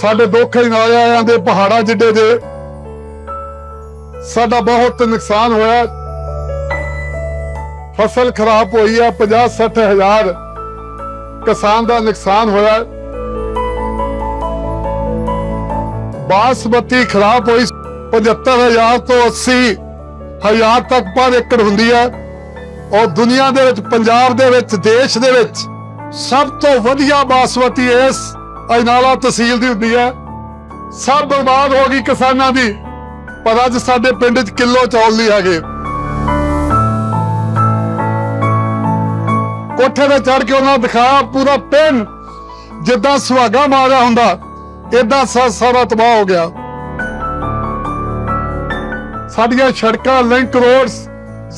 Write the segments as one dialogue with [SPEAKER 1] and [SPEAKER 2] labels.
[SPEAKER 1] ਸਾਡੇ ਦੁੱਖ ਹਿਮਾਲਿਆਂ ਦੇ ਪਹਾੜਾਂ ਜਿੱਡੇ ਦੇ ਸਾਡਾ ਬਹੁਤ ਨੁਕਸਾਨ ਹੋਇਆ। ਫਸਲ ਖਰਾਬ ਹੋਈ ਆ 50 60 ਹਜ਼ਾਰ ਕਿਸਾਨ ਦਾ ਨੁਕਸਾਨ ਹੋਇਆ। ਬਾਸਮਤੀ ਖਰਾਬ ਹੋਈ 75000 ਤੋਂ 80 ਹਜ਼ਾਰ ਤੱਕ ਪਰ ਏਕੜ ਹੁੰਦੀ ਹੈ ਔਰ ਦੁਨੀਆ ਦੇ ਵਿੱਚ, ਪੰਜਾਬ ਦੇ ਵਿੱਚ, ਦੇਸ਼ ਦੇ ਵਿੱਚ ਸਭ ਤੋਂ ਵਧੀਆ ਬਾਸਮਤੀ ਇਸ ਅਜਨਾਲਾ ਤਹਿਸੀਲ ਦੀ ਹੁੰਦੀ ਹੈ। ਸਭ ਬਰਬਾਦ ਹੋ ਗਈ ਕਿਸਾਨਾਂ ਦੀ। ਪਰ ਅੱਜ ਸਾਡੇ ਪਿੰਡ 'ਚ ਕਿਲੋ ਚੌਲ ਨਹੀਂ ਹੈਗੇ। ਕੋਠੇ ਤੇ ਚੜ ਕੇ ਉਹਨਾਂ ਦਿਖਾਇਆ ਪੂਰਾ ਪਿੰਡ, ਜਿੱਦਾਂ ਸੁਹਾਗਾ ਮਾਰਿਆ ਹੁੰਦਾ ਇਦਾਂ ਸਾਰਾ ਤਬਾਹ ਹੋ ਗਿਆ। ਸਾਡੀਆਂ ਸੜਕਾਂ ਲਿੰਕ ਰੋਡਸ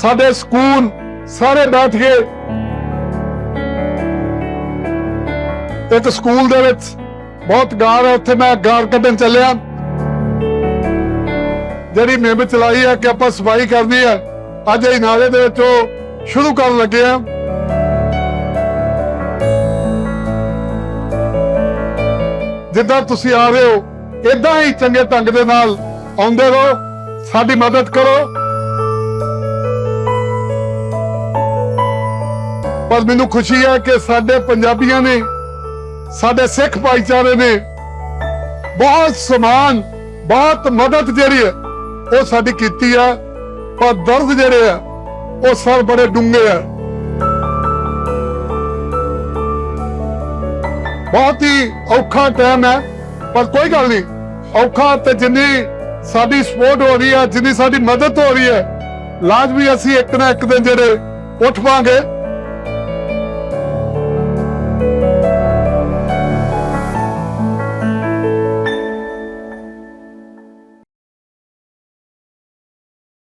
[SPEAKER 1] ਸਾਡੇ ਸਕੂਲ ਸਾਰੇ ਬੈਠ ਗਏ। ਇੱਕ ਸਕੂਲ ਦੇ ਵਿੱਚ ਬਹੁਤ ਗਾਰ ਹੈ, ਉੱਥੇ ਮੈਂ ਗਾਰ ਕੱਢਣ ਚੱਲਿਆ। ਜਿਹੜੀ ਮੁਹਿੰਮ ਚਲਾਈ ਹੈ ਕਿ ਆਪਾਂ ਸਫ਼ਾਈ ਕਰਨੀ ਹੈ, ਅੱਜ ਇਹ ਨਾਲੇ ਦੇ ਵਿੱਚ ਉਹ ਸ਼ੁਰੂ ਕਰਨ ਲੱਗੇ ਆ ਜਿੱਦਾਂ ਤੁਸੀਂ ਆ ਰਹੇ ਹੋ ਇਦਾਂ ਹੀ ਚੰਗੇ ਢੰਗ ਦੇ ਨਾਲ ਆਉਂਦੇ ਰਹੋ, ਸਾਡੀ ਮਦਦ ਕਰੋ। ਪਰ ਮੈਨੂੰ ਖੁਸ਼ੀ ਹੈ ਕਿ ਸਾਡੇ ਪੰਜਾਬੀਆਂ ਨੇ ਸਾਡੇ ਸਿੱਖ ਭਾਈਚਾਰੇ ਨੇ ਬਹੁਤ ਸਮਾਨ, ਬਹੁਤ ਮਦਦ ਜਿਹੜੀ ਹੈ, ਉਹ ਸਾਡੀ ਕੀਤੀ ਆ ਪਰ ਦਰਦ ਜਿਹੜੇ ਆ ਉਹ ਸਰ ਬੜੇ ਡੂੰਘੇ ਆ ਬਹੁਤ ਹੀ ਔਖਾ ਟਾਈਮ ਹੈ, ਪਰ ਕੋਈ ਗੱਲ ਨਹੀਂ। ਔਖਾ ਤੇ ਜਿੰਨੀ ਸਾਡੀ ਸਪੋਰਟ ਹੋ ਰਹੀ ਹੈ, ਜਿੰਨੀ ਸਾਡੀ ਮਦਦ ਹੋ ਰਹੀ ਹੈ, ਲਾਜ਼ਮੀ ਅਸੀਂ ਇੱਕ ਨਾ ਇੱਕ ਦਿਨ ਜਿਹੜੇ ਉੱਠ ਪਾਂਗੇ